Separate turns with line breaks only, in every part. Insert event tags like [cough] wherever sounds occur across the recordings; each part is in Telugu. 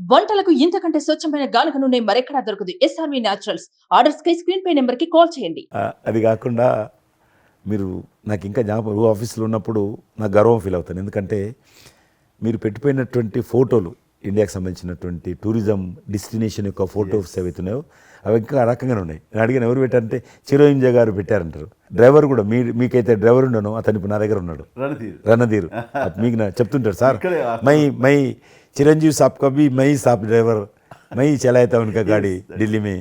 వంటలకు ఇంతకంటే స్వచ్ఛమైన గానుగ నూనె మరెక్కడా దొరకదు. ఎస్ఆర్వి న్యాచురల్స్ ఆర్డర్స్ కై స్క్రీన్ పై నెంబర్కి కాల్ చేయండి
అది కాకుండా మీరు నాకు ఇంకా జ్ఞాపకం ఆఫీస్లో ఉన్నప్పుడు నాకు గర్వం ఫీల్ అవుతాను ఎందుకంటే మీరు పెట్టిపోయినటువంటి ఫోటోలు ఇండియాకి సంబంధించినటువంటి టూరిజం డెస్టినేషన్ యొక్క ఫోటోస్ ఏవైతున్నాయో అవి ఇంకా రకంగానే ఉన్నాయి. నేను అడిగిన ఎవరు పెట్టారంటే చిరంజీవి గారు పెట్టారంటారు. డ్రైవర్ కూడా మీ మీకైతే డ్రైవర్ ఉండను అతను ఇప్పుడు నా దగ్గర ఉన్నాడు.
రణధీర్.
రణధీర్. [laughs] మీకు నా చెప్తుంటాడు సార్. మై మై चिरंजीव साहब का भी मैं ही साहब ड्राइवर मैं ही चलाया था उनका गाड़ी दिल्ली में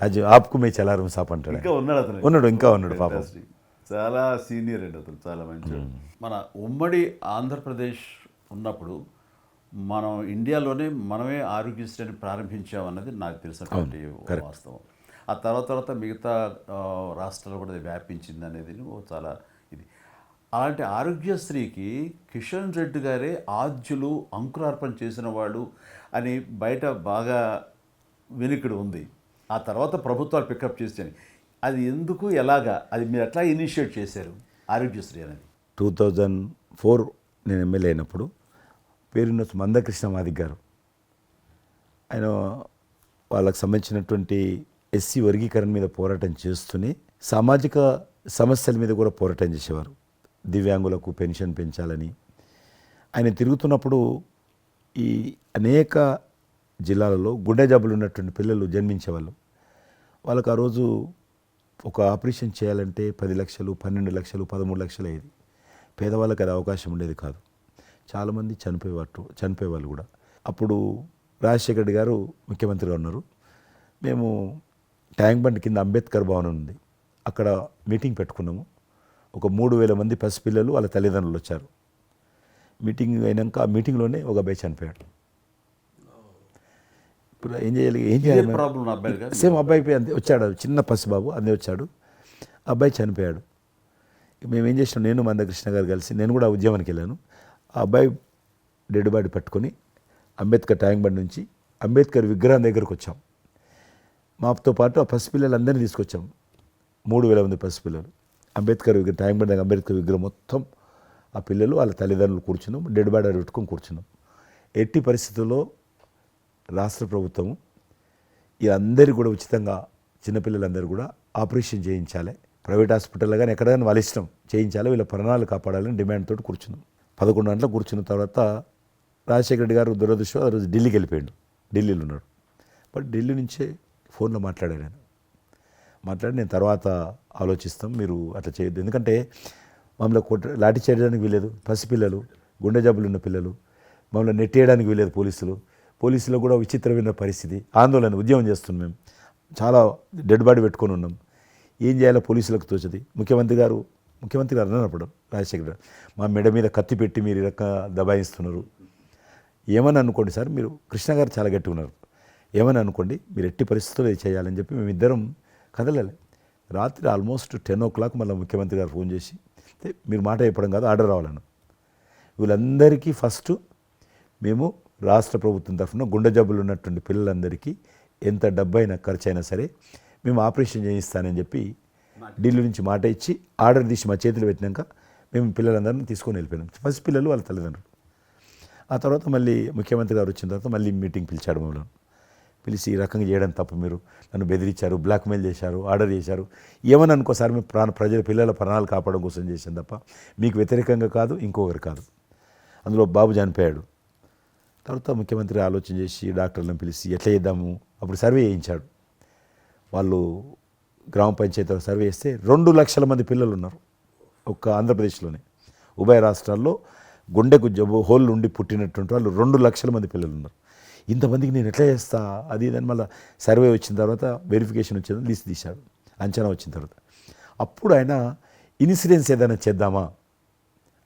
आज आपको मैं चला रहा हूँ साहब అంటాడు
ఇంకా ఉన్నాడు అతను
ఉన్నాడు ఇంకా ఉన్నాడు పాపం
Fantastic. చాలా సీనియర్ అండి అతను చాలా మంచి మన ఉమ్మడి ఆంధ్రప్రదేశ్ ఉన్నప్పుడు మనం ఇండియాలోనే మనమే ఆరోగ్యశ్రీని ప్రారంభించామన్నది నాకు తెలిసినటువంటి వాస్తవం ఆ తర్వాత తర్వాత మిగతా ఆ, రాష్ట్రాలు కూడా అది వ్యాపించింది అనేది ఓ చాలా ఇది అలాంటి ఆరోగ్యశ్రీకి కిషన్ రెడ్డి గారే ఆద్యులు అంకురార్పణ చేసిన వాడు అని బయట బాగా వెనుకడు ఉంది. ఆ తర్వాత ప్రభుత్వాలు పికప్ చేసాయి అది ఎందుకు ఎలాగా? అది మీరు ఎట్లా ఇనిషియేట్ చేశారు ఆరోగ్యశ్రీ అనేది?
టూ థౌజండ్ ఫోర్ నేను ఎమ్మెల్యే అయినప్పుడు పేరున్న మందకృష్ణ మాదిక్ గారు. ఆయన వాళ్ళకి సంబంధించినటువంటి ఎస్సీ వర్గీకరణ మీద పోరాటం చేస్తూనే సామాజిక సమస్యల మీద కూడా పోరాటం చేసేవారు. దివ్యాంగులకు పెన్షన్ పెంచాలని. ఆయన తిరుగుతున్నప్పుడు ఈ అనేక జిల్లాలలో గుండె జబ్బులు ఉన్నటువంటి పిల్లలు జన్మించేవాళ్ళు. వాళ్ళకి ఆ రోజు ఒక ఆపరేషన్ చేయాలంటే పది లక్షలు పన్నెండు లక్షలు పదమూడు లక్షలు అయ్యేది. పేదవాళ్ళకి అది అవకాశం ఉండేది కాదు. చాలామంది చనిపోయేవారు చనిపోయేవాళ్ళు కూడా. అప్పుడు రాజశేఖర్ రెడ్డి గారు ముఖ్యమంత్రిగా ఉన్నారు. మేము ట్యాంక్ బండ్ కింద అంబేద్కర్ భవన్ ఉంది. అక్కడ మీటింగ్ పెట్టుకున్నాము. ఒక మూడు వేల మంది పసిపిల్లలు వాళ్ళ తల్లిదండ్రులు వచ్చారు. మీటింగ్ అయినాక ఆ మీటింగ్లోనే ఒక అబ్బాయి చనిపోయాడు. ఇప్పుడు ఏం చేయాలి? ఏం చేయాలి? సేమ్ అబ్బాయి అంతే వచ్చాడు. చిన్న పసిబాబు అందే వచ్చాడు. అబ్బాయి చనిపోయాడు. మేము ఏం చేసినాం? నేను మందకృష్ణ గారు కలిసి నేను కూడా ఉద్యమానికి వెళ్ళాను. ఆ అబ్బాయి డెడ్ బాడీ పట్టుకొని అంబేద్కర్ ట్యాంక్ బండ్ నుంచి అంబేద్కర్ విగ్రహం దగ్గరకు వచ్చాం. మాతో పాటు ఆ పసిపిల్లలందరినీ తీసుకొచ్చాం. మూడు వేల మంది పసిపిల్లలు అంబేద్కర్ విగ్రహం టైం బండ్ అంబేద్కర్ విగ్రహం మొత్తం ఆ పిల్లలు వాళ్ళ తల్లిదండ్రులు కూర్చున్నాం డెడ్ బాడీ పెట్టుకొని కూర్చున్నాం. ఎట్టి పరిస్థితుల్లో రాష్ట్ర ప్రభుత్వం వీళ్ళందరూ కూడా ఉచితంగా చిన్నపిల్లలందరూ కూడా ఆపరేషన్ చేయించాలి. ప్రైవేట్ హాస్పిటల్ కానీ ఎక్కడైనా వాళ్ళ ఇష్టం చేయించాలి వీళ్ళ ప్రాణాలు కాపాడాలని డిమాండ్ తోటి కూర్చున్నాం. పదకొండు గంటలకు కూర్చున్న తర్వాత రాజశేఖర రెడ్డి గారు దురదృష్టం ఆ రోజు ఢిల్లీకి వెళ్ళిపోయాడు. ఢిల్లీలో ఉన్నాడు. బట్ ఢిల్లీ నుంచే ఫోన్లో మాట్లాడాను నేను మాట్లాడి నేను తర్వాత ఆలోచిస్తాం. మీరు అట్లా చేయొద్దు. ఎందుకంటే మమ్మల్ని కొట్ట లాఠీ చేయడానికి వీలేదు పసిపిల్లలు గుండె జబ్బులు ఉన్న పిల్లలు మమ్మల్ని నెట్టేయడానికి వీలేదు పోలీసులు. పోలీసులు కూడా విచిత్రమైన పరిస్థితి. ఆందోళన ఉద్యమం చేస్తున్నాం మేము. చాలా డెడ్ బాడీ పెట్టుకొని ఉన్నాం. ఏం చేయాలో పోలీసులకు తోచది. ముఖ్యమంత్రి గారు ముఖ్యమంత్రి గారు అన్నప్పుడు రాజశేఖర్ గారు మా మెడ మీద కత్తి పెట్టి మీరు ఈ రకంగా దబాయిస్తున్నారు. ఏమని అనుకోండి సార్ మీరు కృష్ణ గారు చాలా గట్టిగా ఉన్నారు. ఏమని అనుకోండి మీరు ఎట్టి పరిస్థితుల్లో చేయాలని చెప్పి మేమిద్దరం కదలలే. రాత్రి ఆల్మోస్ట్ టెన్ ఓ క్లాక్ మళ్ళీ ముఖ్యమంత్రి గారు ఫోన్ చేసి మీరు మాట చెప్పడం కాదు ఆర్డర్ రావాలను వీళ్ళందరికీ ఫస్ట్ మేము రాష్ట్ర ప్రభుత్వం తరఫున గుండె జబ్బులు ఉన్నటువంటి పిల్లలందరికీ ఎంత డబ్బైనా ఖర్చు అయినా సరే మేము ఆపరేషన్ చేయిస్తానని చెప్పి ఢిల్లీ నుంచి మాట ఇచ్చి ఆర్డర్ తీసి మా చేతులు పెట్టినాక మేము పిల్లలందరినీ తీసుకొని వెళ్ళిపోయినాం. ఫస్ట్ పిల్లలు వాళ్ళ తల్లిదండ్రులు. ఆ తర్వాత మళ్ళీ ముఖ్యమంత్రి గారు వచ్చిన తర్వాత మళ్ళీ మీటింగ్ పిలిచాడు మమ్మల్ని. పిలిచి ఈ రకంగా చేయడం తప్పు మీరు. నన్ను బెదిరించారు బ్లాక్మెయిల్ చేశారు ఆర్డర్ చేశారు. ఏమని అనుకోసారి మీ ప్రాణ ప్రజల పిల్లల ప్రాణాలు కాపాడడం కోసం చేశాను తప్ప మీకు వ్యతిరేకంగా కాదు ఇంకొకరు కాదు. అందులో బాబు చనిపోయాడు. తర్వాత ముఖ్యమంత్రి ఆలోచన చేసి డాక్టర్లను పిలిచి ఎట్లా చేద్దాము? అప్పుడు సర్వే చేయించాడు. వాళ్ళు గ్రామ పంచాయతీలో సర్వే చేస్తే రెండు లక్షల మంది పిల్లలు ఉన్నారు ఒక్క ఆంధ్రప్రదేశ్లోనే. ఉభయ రాష్ట్రాల్లో గుండెకు జబ్బు హోల్ ఉండి పుట్టినటువంటి వాళ్ళు రెండు లక్షల మంది పిల్లలు ఉన్నారు. ఇంతమందికి నేను ఎట్లా చేస్తా? అది ఇదని మళ్ళీ సర్వే వచ్చిన తర్వాత వెరిఫికేషన్ వచ్చిన లిస్ట్ తీశాడు. అంచనా వచ్చిన తర్వాత. అప్పుడు ఆయన ఇన్సూరెన్స్ ఏదైనా చేద్దామా?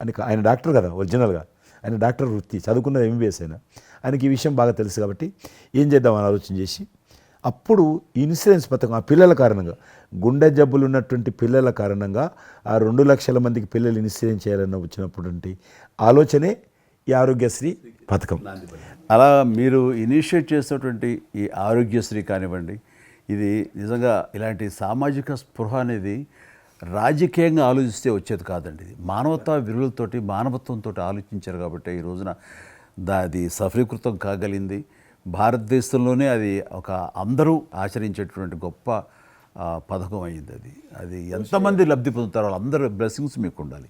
అని ఆయన డాక్టర్ కదా ఒరిజినల్గా. ఆయన డాక్టర్ వృత్తి చదువుకున్నది ఎంబీబీఎస్ ఆయన ఆయనకి ఈ విషయం బాగా తెలుసు కాబట్టి ఏం చేద్దామని ఆలోచన చేసి అప్పుడు ఈ ఇన్సూరెన్స్ పథకం ఆ పిల్లల కారణంగా గుండె జబ్బులు ఉన్నటువంటి పిల్లల కారణంగా ఆ రెండు లక్షల మందికి పిల్లలు ఇన్సూరెన్స్ చేయాలన్న వచ్చినటువంటి ఆలోచనే ఈ ఆరోగ్యశ్రీ పథకం.
అలా మీరు ఇనిషియేట్ చేసినటువంటి ఈ ఆరోగ్యశ్రీ కానివ్వండి ఇది నిజంగా ఇలాంటి సామాజిక స్పృహ అనేది రాజకీయంగా ఆలోచిస్తే వచ్చేది కాదండి ఇది. మానవతా విలువలతోటి మానవత్వంతో ఆలోచించారు కాబట్టి ఈ రోజున దాది సఫలీకృతం కాగలిగింది. భారతదేశంలోనే అది ఒక అందరూ ఆచరించేటువంటి గొప్ప పథకం అయింది అది. అది ఎంతమంది లబ్ధి పొందుతారో వాళ్ళందరూ బ్లెస్సింగ్స్ మీకు ఉండాలి